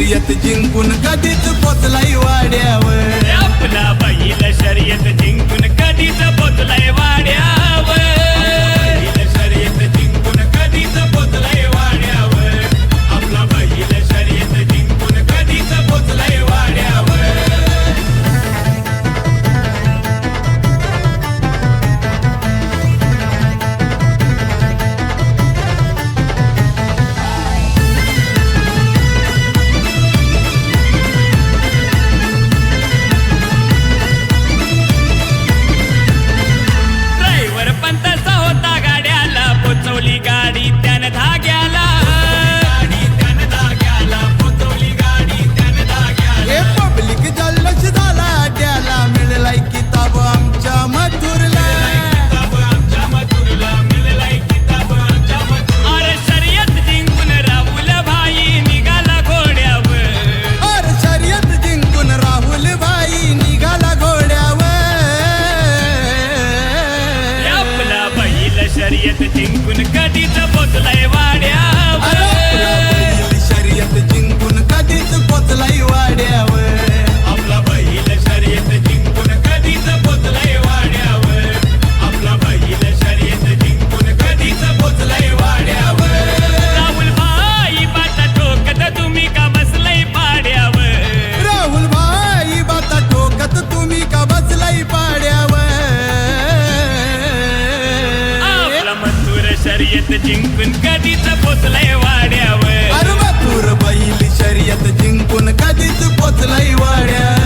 शर्यत जिंकून कधीच पोचलाय वाड्यावर. आपला बाईला शर्यत जिंकून कधीच पोचलाय वाड्यावर. शर्यत जिंकून कधीच पोचलंय वाड्यावर. अरे पूर बैल शर्यत जिंकून कधीच पोचलंय वाड्यावर.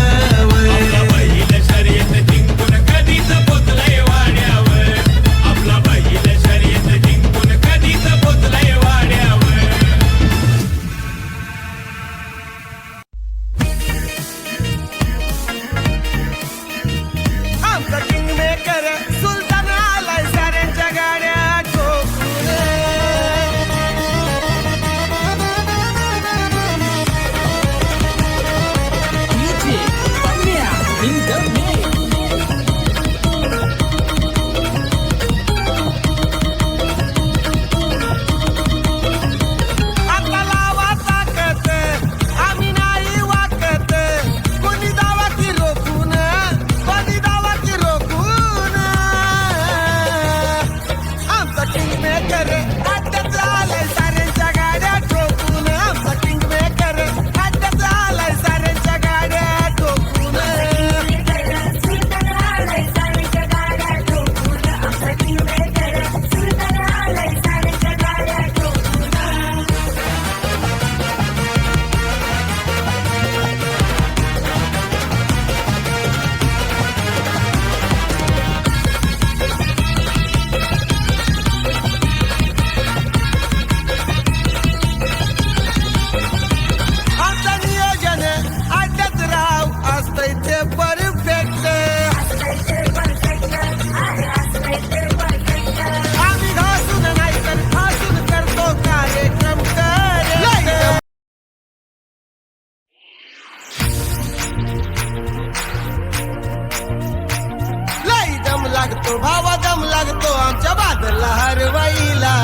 लागतो भावा दम लागतो आमच्या बादरला हरवाईला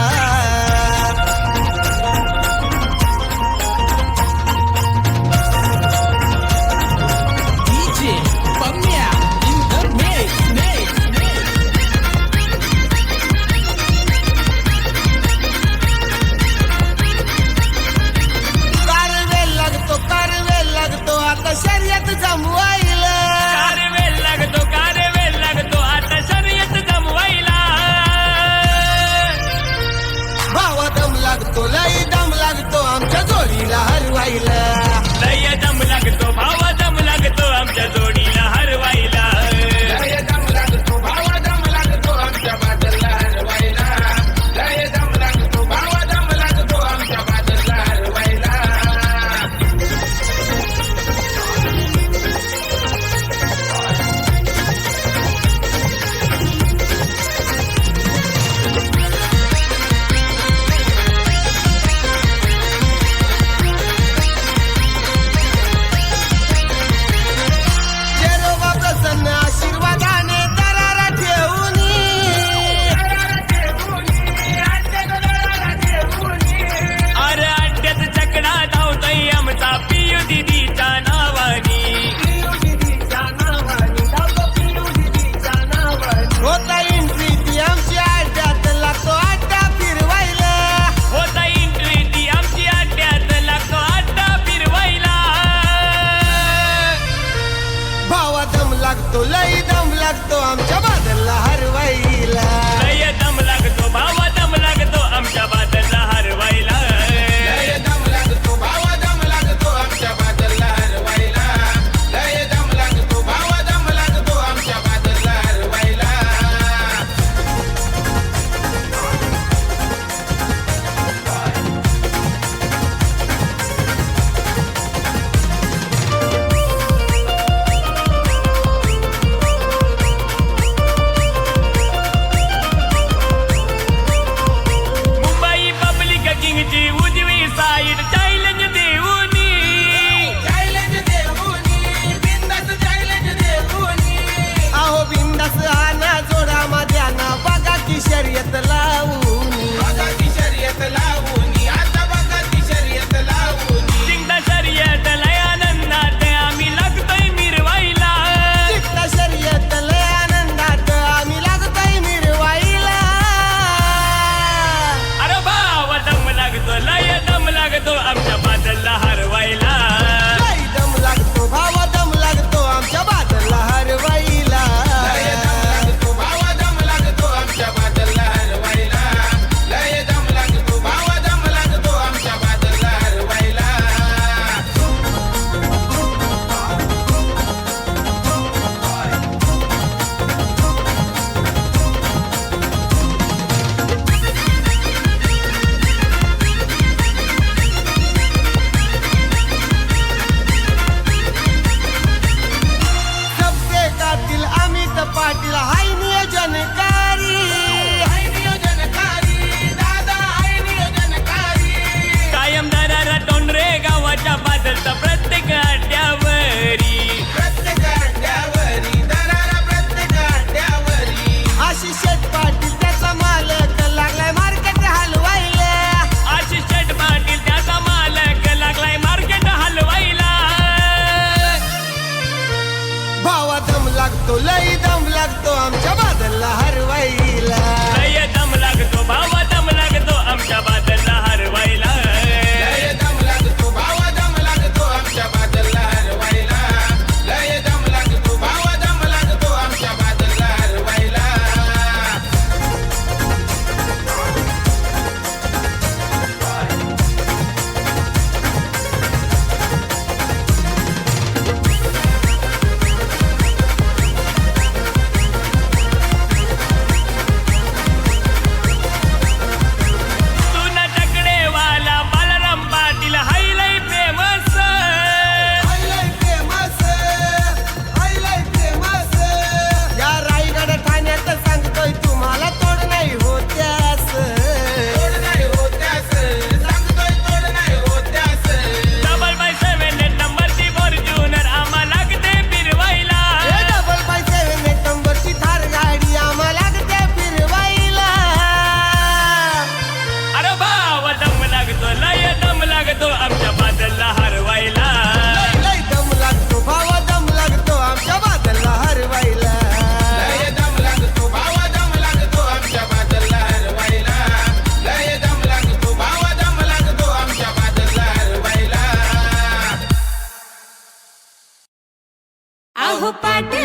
পাট